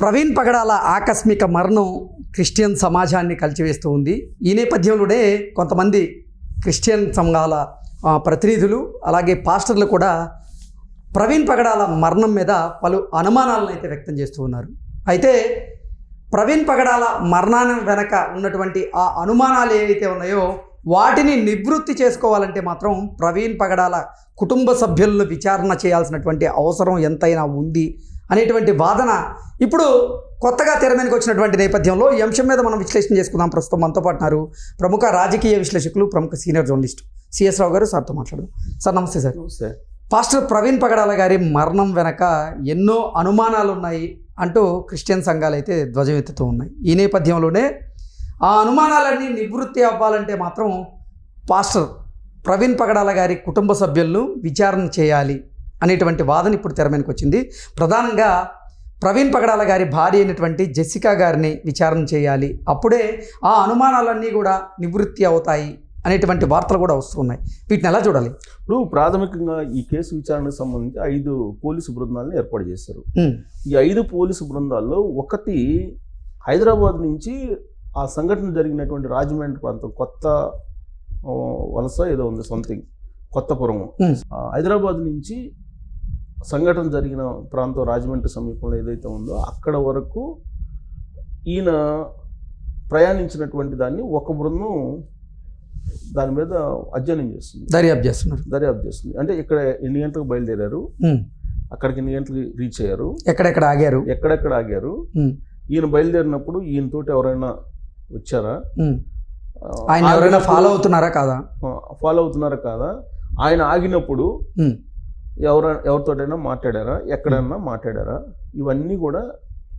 ప్రవీణ్ పగడాల ఆకస్మిక మరణం క్రిస్టియన్ సమాజాన్ని కలిచివేస్తూ ఉంది. ఈ నేపథ్యంలోనే కొంతమంది క్రిస్టియన్ సంఘాల ప్రతినిధులు అలాగే పాస్టర్లు కూడా ప్రవీణ్ పగడాల మరణం మీద పలు అనుమానాలను అయితే వ్యక్తం చేస్తూ ఉన్నారు. అయితే ప్రవీణ్ పగడాల మరణాన్ని వెనక ఉన్నటువంటి ఆ అనుమానాలు ఏవైతే ఉన్నాయో వాటిని నివృత్తి చేసుకోవాలంటే మాత్రం ప్రవీణ్ పగడాల కుటుంబ సభ్యులను విచారణ చేయాల్సినటువంటి అవసరం ఎంతైనా ఉంది. అనేటువంటి వాదన ఇప్పుడు కొత్తగా తెర మీదకి వచ్చినటువంటి నేపథ్యంలో ఈ అంశం మీద మనం విశ్లేషణ చేసుకుందాం. ప్రస్తుతం మనతో పాటు ఉన్నారు ప్రముఖ రాజకీయ విశ్లేషకులు ప్రముఖ సీనియర్ జర్నలిస్ట్ సిఎస్ రావు గారు. సార్తో మాట్లాడదాం. సార్ నమస్తే సార్. నమస్తే. పాస్టర్ ప్రవీణ్ పగడాల గారి మరణం వెనక ఎన్నో అనుమానాలు ఉన్నాయి అంటూ క్రిస్టియన్ సంఘాలు అయితే ధ్వజం ఎత్తుతూ ఉన్నాయి. ఈ నేపథ్యంలోనే ఆ అనుమానాలన్నీ నివృత్తి అవ్వాలంటే మాత్రం పాస్టర్ ప్రవీణ్ పగడాల గారి కుటుంబ సభ్యులను విచారణ చేయాలి. అనేటువంటి వాదన ఇప్పుడు తెర మీదకి వచ్చింది. ప్రధానంగా ప్రవీణ్ పగడాల గారి భార్య అయినటువంటి జెసికా గారిని విచారణ చేయాలి. అప్పుడే ఆ అనుమానాలన్నీ కూడా నివృత్తి అవుతాయి అనేటువంటి వార్తలు కూడా వస్తున్నాయి వీటిని ఎలా చూడాలి? ఇప్పుడు ప్రాథమికంగా ఈ కేసు విచారణకు సంబంధించి ఐదు పోలీసు బృందాలను ఏర్పాటు చేశారు. ఈ ఐదు పోలీసు బృందాల్లో ఒకటి హైదరాబాద్ నుంచి ఆ సంఘటన జరిగినటువంటి రాజమండ్రి ప్రాంతం కొత్త వలస ఏదో ఉంది సంథింగ్ కొత్తపురం. హైదరాబాద్ నుంచి సంఘటన జరిగిన ప్రాంతం రాజమండ్రి సమీపంలో ఏదైతే ఉందో అక్కడ వరకు ఈయన ప్రయాణించినటువంటి దాన్ని ఒక బృందం దాని మీద అధ్యయనం చేస్తుంది. దర్యాప్తు చేస్తున్నారు. దర్యాప్తు చేస్తుంది. అంటే ఇక్కడ ఎన్ని గంటలకు బయలుదేరారు? అక్కడికి ఎన్ని గంటలకు రీచ్ అయ్యారు? ఎక్కడెక్కడ ఆగారు? ఎక్కడెక్కడ ఆగారు? ఈయన బయలుదేరినప్పుడు ఈయనతోటి ఎవరైనా వచ్చారా. ఆయన ఎవరైనా ఫాలో అవుతున్నారా కాదా? ఫాలో అవుతున్నారా కాదా? ఆయన ఆగినప్పుడు ఎవర ఎవరితోటైనా మాట్లాడారా? ఎక్కడైనా మాట్లాడారా? ఇవన్నీ కూడా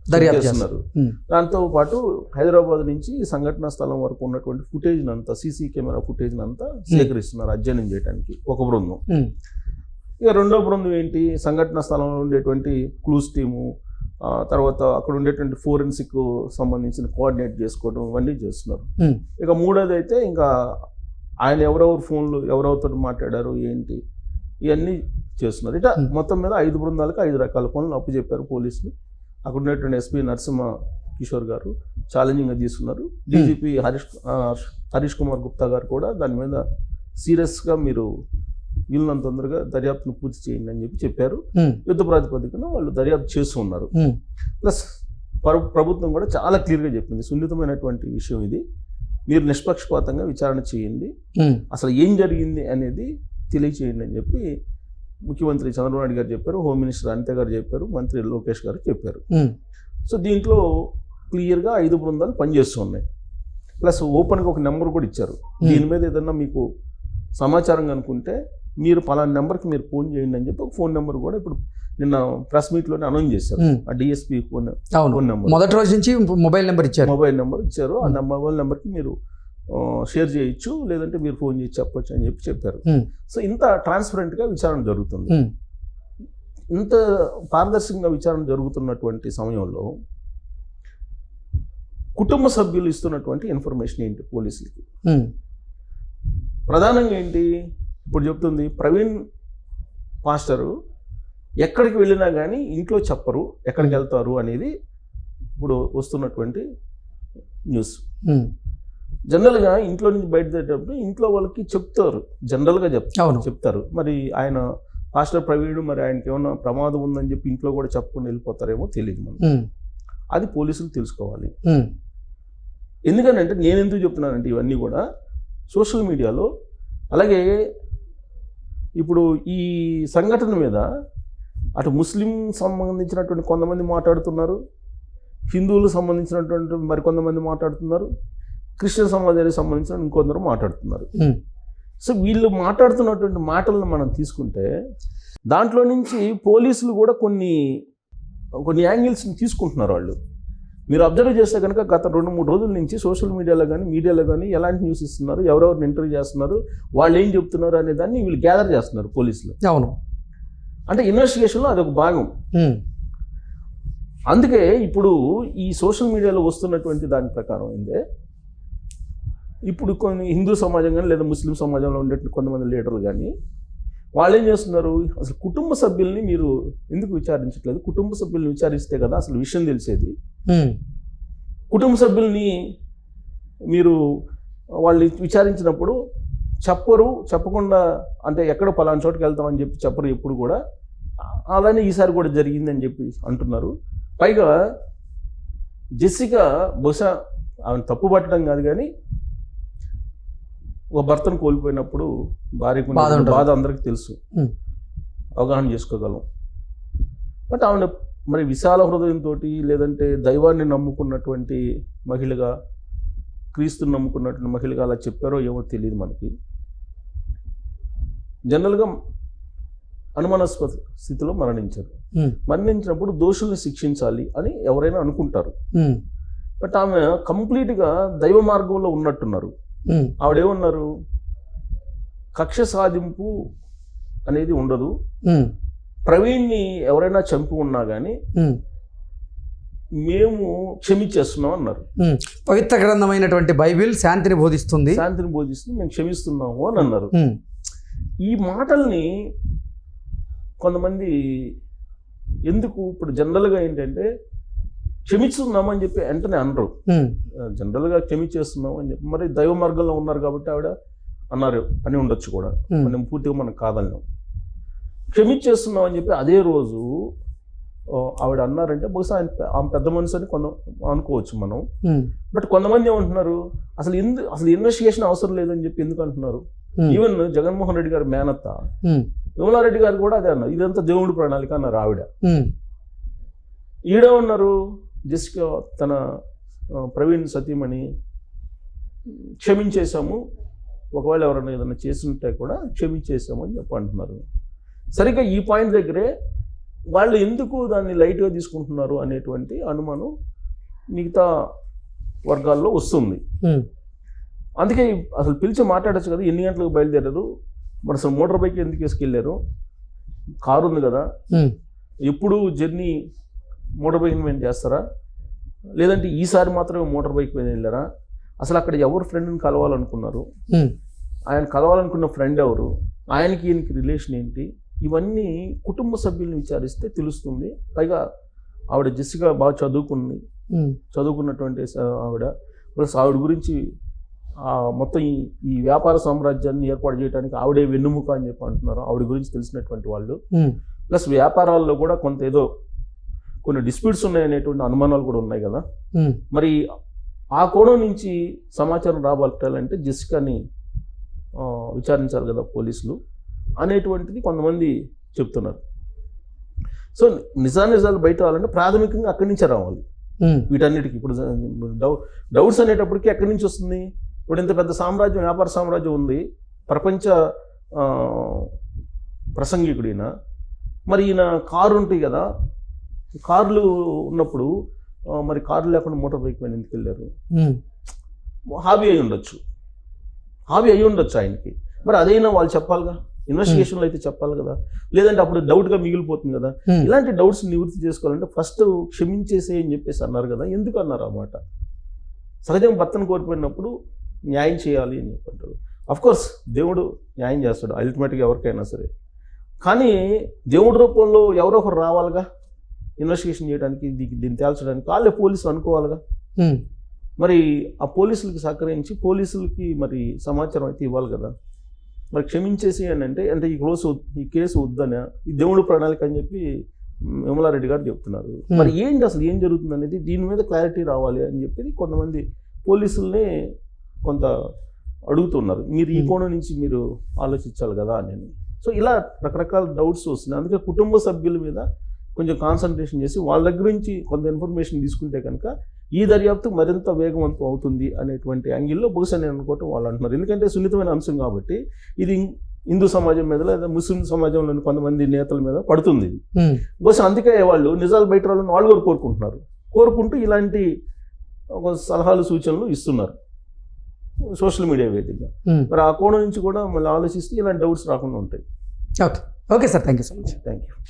దర్యాప్తు చేస్తున్నారు చేస్తున్నారు. ఉమ్, దాంతో పాటు హైదరాబాద్ నుంచి సంఘటనా స్థలం వరకు ఉన్నటువంటి ఫుటేజ్ అంతా సీసీ కెమెరా ఫుటేజ్ అంతా సేకరిస్తున్నారు అధ్యయనం చేయడానికి ఒక బృందం. ఇక రెండో బృందం ఏంటి? సంఘటన స్థలంలో ఉండేటువంటి క్లూస్ టీము తర్వాత అక్కడ ఉండేటువంటి ఫోరెన్సిక్ సంబంధించిన కోఆర్డినేట్ చేసుకోవడం ఇవన్నీ చేస్తున్నారు. ఇక మూడోది అయితే ఇంకా ఆయన ఎవరెవరు ఫోన్లు ఎవరెవరితో మాట్లాడారు ఏంటి? ఇవన్నీ చేస్తున్నారు. Hmm. మొత్తం మీద ఐదు బృందాలకు ఐదు రకాల పనులు అప్పచెప్పారు పోలీసులు. అక్కడ ఉన్నటువంటి ఎస్పీ నరసింహ కిషోర్ గారు ఛాలెంజింగ్గా తీసుకున్నారు. డీజీపీ హరీష్ హరీష్ కుమార్ గుప్తా గారు కూడా దాని మీద సీరియస్గా మీరు వీళ్ళని తొందరగా దర్యాప్తును పూర్తి చేయండి అని చెప్పి చెప్పారు. యుద్ధ ప్రాతిపదికన వాళ్ళు దర్యాప్తు చేస్తూ ఉన్నారు. ప్లస్ ప్ర- ప్రభుత్వం కూడా చాలా క్లియర్గా చెప్పింది. సున్నితమైనటువంటి విషయం ఇది. మీరు నిష్పక్షపాతంగా విచారణ చేయండి. అసలు ఏం జరిగింది అనేది తెలియచేయండి అని చెప్పి ముఖ్యమంత్రి చంద్రబాబు నాయుడు గారు చెప్పారు హోమ్ మినిస్టర్ అనిత గారు చెప్పారు మంత్రి లోకేష్ గారు చెప్పారు. సో దీంట్లో క్లియర్గా ఐదు బృందాలు పనిచేస్తూ ఉన్నాయి ప్లస్ ఓపెన్గా ఒక నెంబర్ కూడా ఇచ్చారు. దీని మీద ఏదన్నా మీకు సమాచారం కనుకుంటే మీరు పలానా నెంబర్కి మీరు ఫోన్ చేయండి అని చెప్పి ఒక ఫోన్ నెంబర్ కూడా ఇప్పుడు నిన్న ప్రెస్ మీట్లోనే అనౌన్స్ చేశారు. ఆ డిఎస్పీ ఫోన్ ఫోన్ నెంబర్. మొదటి రోజు నుంచి మొబైల్ నెంబర్ ఇచ్చారు. మొబైల్ నెంబర్ ఇచ్చారు. ఆ మొబైల్ నెంబర్కి మీరు షేర్ చేయొచ్చు లేదంటే మీరు ఫోన్ చేసి చెప్పొచ్చు అని చెప్పి చెప్పారు. సో ఇంత ట్రాన్స్పరెంట్గా విచారణ జరుగుతుంది. ఇంత పారదర్శకంగా విచారణ జరుగుతున్నటువంటి సమయంలో కుటుంబ సభ్యులు ఇస్తున్నటువంటి ఇన్ఫర్మేషన్ ఏంటి పోలీసులకి? ప్రధానంగా ఏంటి? ఇప్పుడు చెప్తుంది ప్రవీణ్ పాస్టరు ఎక్కడికి వెళ్ళినా కానీ ఇంట్లో చెప్పరు ఎక్కడికి వెళ్తారు అనేది ఇప్పుడు వస్తున్నటువంటి న్యూస్. జనరల్గా ఇంట్లో నుంచి బయటదేటప్పుడు ఇంట్లో వాళ్ళకి చెప్తారు. జనరల్గా చెప్ అవును. చెప్తారు. మరి ఆయన పాస్టర్ ప్రవీణ్ మరి ఆయనకి ఏమైనా ప్రమాదం ఉందని చెప్పి ఇంట్లో కూడా చెప్పకుండా వెళ్ళిపోతారేమో తెలియదు మనం అది పోలీసులు తెలుసుకోవాలి. ఎందుకంటే నేను ఎందుకు చెప్తున్నానంటే ఇవన్నీ కూడా సోషల్ మీడియాలో. అలాగే ఇప్పుడు ఈ సంఘటన మీద అటు ముస్లిం సంబంధించినటువంటి కొంతమంది మాట్లాడుతున్నారు. హిందువులకు సంబంధించినటువంటి మరికొంతమంది మాట్లాడుతున్నారు. క్రిస్టియన్ సమాజానికి సంబంధించిన ఇంకొందరు మాట్లాడుతున్నారు. సో వీళ్ళు మాట్లాడుతున్నటువంటి మాటలను మనం తీసుకుంటే దాంట్లో నుంచి పోలీసులు కూడా కొన్ని కొన్ని యాంగిల్స్ని తీసుకుంటున్నారు వాళ్ళు. మీరు అబ్జర్వ్ చేస్తే కనుక గత రెండు మూడు రోజుల నుంచి సోషల్ మీడియాలో కానీ మీడియాలో కానీ ఎలాంటి న్యూస్ ఇస్తున్నారు ఎవరెవరిని ఇంటర్వ్యూ చేస్తున్నారు వాళ్ళు ఏం చెప్తున్నారు అనే దాన్ని వీళ్ళు గ్యాదర్ చేస్తున్నారు పోలీసులు. అవును. అంటే ఇన్వెస్టిగేషన్లో అదొక భాగం. అందుకే ఇప్పుడు ఈ సోషల్ మీడియాలో వస్తున్నటువంటి దాని ప్రకారం ఏందే ఇప్పుడు కొన్ని హిందూ సమాజం కానీ లేదా ముస్లిం సమాజంలో ఉండేటువంటి కొంతమంది లీడర్లు కానీ వాళ్ళు ఏం చేస్తున్నారు? అసలు కుటుంబ సభ్యుల్ని మీరు ఎందుకు విచారించట్లేదు? కుటుంబ సభ్యుల్ని విచారిస్తే కదా అసలు విషయం తెలిసేది. కుటుంబ సభ్యుల్ని మీరు వాళ్ళు విచారించినప్పుడు చెప్పరు చెప్పకుండా అంటే ఎక్కడో పలానా చోటుకి వెళ్తామని చెప్పి చెప్పరు ఎప్పుడు కూడా. అలానే ఈసారి కూడా జరిగిందని చెప్పి అంటున్నారు. పైగా జెస్సిక బహుశా ఆమెను తప్పు పట్టడం కాదు కానీ ఒక భర్తను కోల్పోయినప్పుడు భార్యకు బాధ అందరికీ తెలుసు. అవగాహన చేసుకోగలం. బట్ ఆమె మరి విశాల హృదయంతో లేదంటే దైవాన్ని నమ్ముకున్నటువంటి మహిళగా క్రీస్తుని నమ్ముకున్నటువంటి మహిళగా అలా చెప్పారో ఏమో తెలియదు మనకి. జనరల్గా అనుమానాస్పద స్థితిలో మరణించారు. మరణించినప్పుడు దోషుల్ని శిక్షించాలి అని ఎవరైనా అనుకుంటారు. బట్ ఆమె కంప్లీట్గా దైవ మార్గంలో ఉన్నట్టున్నారు. ఆవిడేమన్నారు? కక్ష సాధింపు అనేది ఉండదు. ప్రవీణ్ని ఎవరైనా చంపి ఉన్నా కానీ మేము క్షమించేస్తున్నాం అన్నారు. పవిత్ర గ్రంథమైనటువంటి బైబిల్ శాంతిని బోధిస్తుంది. శాంతిని బోధిస్తూ మేము క్షమిస్తున్నాము అని అన్నారు. ఈ మాటల్ని కొంతమంది ఎందుకు ఇప్పుడు జనరల్గా ఏంటంటే క్షమిస్తున్నామని చెప్పి వెంటనే అనరు. జనరల్గా క్షమించేస్తున్నాం అని చెప్పి మరి దైవ మార్గంలో ఉన్నారు కాబట్టి ఆవిడ అన్నారు అని ఉండొచ్చు కూడా. మనం పూర్తిగా మనం కాదన్నాం. క్షమించేస్తున్నాం అని చెప్పి అదే రోజు ఆవిడ అన్నారంటే బహుశా ఆయన ఆమె పెద్ద మనసు అని కొంత అనుకోవచ్చు మనం. బట్ కొంతమంది ఏమంటున్నారు అసలు ఎందు అసలు ఇన్వెస్టిగేషన్ అవసరం లేదని చెప్పి ఎందుకు అంటున్నారు? ఈవెన్ జగన్మోహన్ రెడ్డి గారి మేనత్త విమలారెడ్డి గారు కూడా అదే అన్నారు. ఇదంతా దేవుడి ప్రణాళిక అన్నారు ఆవిడ. ఈడే ఉన్నారు జస్ట్ తన ప్రవీణ్ సతీమణి క్షమించేశాము. ఒకవేళ ఎవరైనా ఏదైనా చేస్తుంటే కూడా క్షమించేశాము అని చెప్పి అంటున్నారు. సరిగ్గా ఈ పాయింట్ దగ్గరే వాళ్ళు ఎందుకు దాన్ని లైట్గా తీసుకుంటున్నారు అనేటువంటి అనుమానం మిగతా వర్గాల్లో వస్తుంది. అందుకే అసలు పిలిచి మాట్లాడచ్చు కదా ఎన్ని గంటలకు బయలుదేరారు? మరి అసలు మోటార్ బైక్ ఎందుకు వేసుకెళ్ళారు కారు ఉంది కదా ఎప్పుడు జర్నీ మోటార్ బైక్ మీద చేస్తారా? లేదంటే ఈసారి మాత్రమే మోటార్ బైక్ మీద వెళ్ళారా? అసలు అక్కడ ఎవరు ఫ్రెండ్ని కలవాలనుకున్నారు? ఆయన కలవాలనుకున్న ఫ్రెండ్ ఎవరు? ఆయనకి ఈయనకి రిలేషన్ ఏంటి? ఇవన్నీ కుటుంబ సభ్యుల్ని విచారిస్తే తెలుస్తుంది. పైగా ఆవిడ జెస్సిగా బాగా చదువుకుంది. చదువుకున్నటువంటి ఆవిడ. ప్లస్ ఆవిడ గురించి మొత్తం ఈ ఈ వ్యాపార సామ్రాజ్యాన్ని ఏర్పాటు చేయడానికి ఆవిడే వెన్నుముక అని చెప్పి అంటున్నారు. ఆవిడ గురించి తెలిసినటువంటి వాళ్ళు. ప్లస్ వ్యాపారాల్లో కూడా కొంత ఏదో కొన్ని డిస్ప్యూట్స్ ఉన్నాయనేటువంటి అనుమానాలు కూడా ఉన్నాయి కదా. మరి ఆ కోణం నుంచి సమాచారం రాబట్టాలంటే జెసికాని విచారించాలి కదా పోలీసులు అనేటువంటిది కొంతమంది చెప్తున్నారు. సో నిజానిజాలు బయట రావాలంటే ప్రాథమికంగా అక్కడి నుంచే రావాలి. వీటన్నిటికి ఇప్పుడు డౌ డౌట్స్ అనేటప్పటికి ఎక్కడి నుంచి వస్తుంది? ఇప్పుడు ఇంత పెద్ద సామ్రాజ్యం వ్యాపార సామ్రాజ్యం ఉంది. ప్రపంచ ప్రసంగికుడు ఈయన మరి ఈయన కారు ఉంటాయి కదా కార్లు ఉన్నప్పుడు మరి కారు లేకుండా మోటార్ బైక్ మీద ఎందుకు వెళ్ళారు? హాబీ అయి ఉండొచ్చు. హాబీ అయి ఉండొచ్చు ఆయనకి. మరి అదైనా వాళ్ళు చెప్పాలిగా? ఇన్వెస్టిగేషన్లో అయితే చెప్పాలి కదా? లేదంటే అప్పుడు డౌట్గా మిగిలిపోతుంది కదా? ఇలాంటి డౌట్స్ నివృత్తి చేసుకోవాలంటే ఫస్ట్ క్షమించేసే అని చెప్పేసి అన్నారు కదా? ఎందుకు అన్నారు ఆ మాట? సహజం భర్తను కోల్పోయినప్పుడు న్యాయం చేయాలి అని చెప్పంటారు. కోర్స్ దేవుడు న్యాయం చేస్తాడు అల్టిమేట్గా ఎవరికైనా సరే. కానీ దేవుడి రూపంలో ఎవరో ఒకరు రావాలిగా? ఇన్వెస్టిగేషన్ చేయడానికి దీనికి దీన్ని తేల్చడానికి వాళ్ళే పోలీసులు అనుకోవాలిగా. మరి ఆ పోలీసులకి సహకరించి పోలీసులకి మరి సమాచారం అయితే ఇవ్వాలి కదా. మరి క్షమించేసి అని అంటే అంటే ఈ క్లోజ్ ఈ కేసు వద్దనే ఈ దేవుడు ప్రణాళిక అని చెప్పి విమలారెడ్డి గారు చెప్తున్నారు. మరి ఏంటి అసలు ఏం జరుగుతుంది అనేది దీని మీద క్లారిటీ రావాలి అని చెప్పి కొంతమంది పోలీసుల్ని కొంత అడుగుతున్నారు. మీరు ఈ. కోణం నుంచి మీరు ఆలోచించాలి కదా అని. సో ఇలా రకరకాల డౌట్స్ వస్తున్నాయి. అందుకే కుటుంబ సభ్యుల మీద కొంచెం కాన్సన్ట్రేషన్ చేసి వాళ్ళ దగ్గర నుంచి కొంత ఇన్ఫర్మేషన్ తీసుకుంటే కనుక ఈ దర్యాప్తు మరింత వేగవంతం అవుతుంది అనేటువంటి యాంగిల్లో బహుశా నేను అనుకోవటం వాళ్ళు అంటున్నారు. ఎందుకంటే సున్నితమైన అంశం కాబట్టి ఇది హిందూ సమాజం మీద లేదా ముస్లిం సమాజంలోని కొంతమంది నేతల మీద పడుతుంది ఇది. బహుశా అందుకే వాళ్ళు నిజాలు బయట రావాలని వాళ్ళు కూడా కోరుకుంటున్నారు. కోరుకుంటూ ఇలాంటి ఒక సలహాలు సూచనలు ఇస్తున్నారు. సోషల్ మీడియా వేదికగా. మరి ఆ కోణం నుంచి కూడా మళ్ళీ ఆలోచిస్తే ఇలాంటి డౌట్స్ రాకుండా ఉంటాయి. Okay. Okay sir. Thank you so much. Thank you